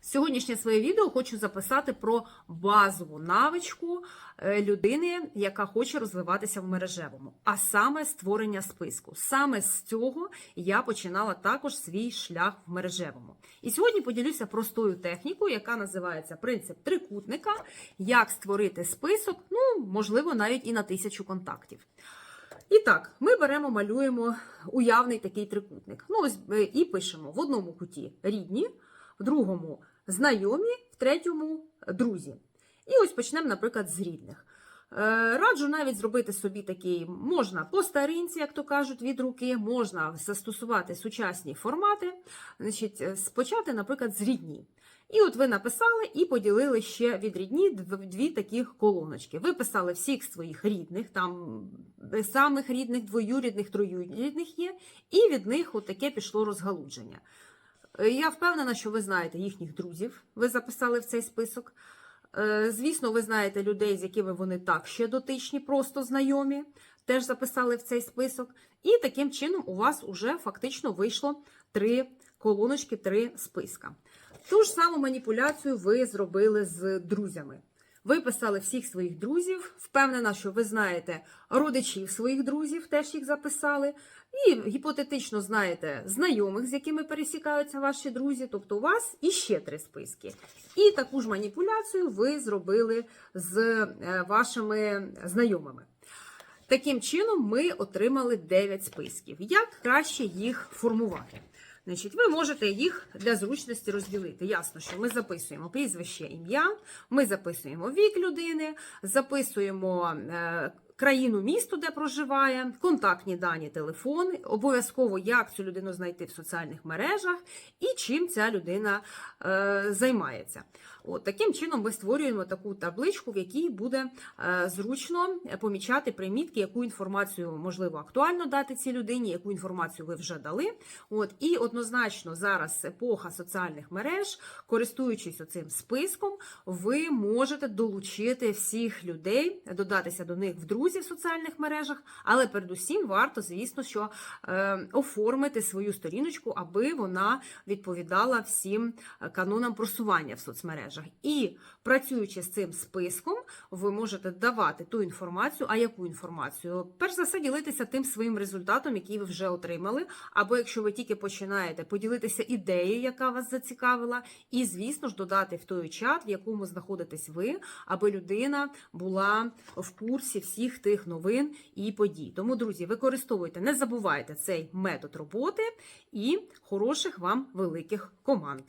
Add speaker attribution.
Speaker 1: Сьогоднішнє своє відео хочу записати про базову навичку е, людини, яка хоче розвиватися в мережевому, а саме створення списку. Саме з цього я починала також свій шлях в мережевому. І сьогодні поділюся простою технікою, яка називається принцип трикутника, як створити список, ну можливо, навіть і на тисячу контактів. І так, ми беремо, малюємо уявний такий трикутник. Ну, ось е, і пишемо в одному куті рідні, в другому знайомі, в третьому друзі. І ось почнемо, наприклад, з рідних. Е, Раджу навіть зробити собі такий, можна по старинці, як то кажуть, від руки, можна застосувати сучасні формати. Значить, е, спочати, наприклад, з рідні. І от ви написали і поділили ще від рідні дв- дві таких колоночки. Ви писали всіх своїх рідних, там е, самих рідних, двоюрідних, троюрідних є, і від них от таке пішло розгалудження. Е, Я впевнена, що ви знаєте їхніх друзів, ви записали в цей список. Е, Звісно, ви знаєте людей, з якими вони так ще дотичні, просто знайомі, теж записали в цей список. І таким чином у вас уже фактично вийшло три колоночки, три списка. Ту ж саму маніпуляцію ви зробили з друзями. Ви писали всіх своїх друзів, впевнена, що ви знаєте родичів своїх друзів, теж їх записали. І гіпотетично знаєте знайомих, з якими пересікаються ваші друзі, тобто у вас іще три списки. І таку ж маніпуляцію ви зробили з е, вашими знайомими. Таким чином, ми отримали 9 списків. Як краще їх формувати? Значить, ви можете їх для зручності розділити. Ясно, що ми записуємо прізвище, ім'я, ми записуємо вік людини, записуємо е, країну, місто, де проживає, контактні дані, телефон, обов'язково як цю людину знайти в соціальних мережах і чим ця людина е, займається. От таким чином ми створюємо таку табличку, в якій буде е, зручно помічати примітки, яку інформацію можливо актуально дати цій людині, яку інформацію ви вже дали. От і однозначно зараз епоха соціальних мереж, користуючись оцим списком, ви можете долучити всіх людей, додатися до них в друзі в соціальних мережах, але передусім варто, звісно, що е, оформити свою сторіночку, аби вона відповідала всім е, канонам просування в соцмережах. І працюючи з цим списком, ви можете давати ту інформацію. А яку інформацію? Перш за все, ділитися тим своїм результатом, який ви вже отримали. Або якщо ви тільки починаєте, поділитися ідеєю, яка вас зацікавила, і, звісно ж, додати в той чат, в якому знаходитесь ви, аби людина була в курсі всіх тих новин і подій. Тому, друзі, використовуйте, не забувайте цей метод роботи і хороших вам великих команд.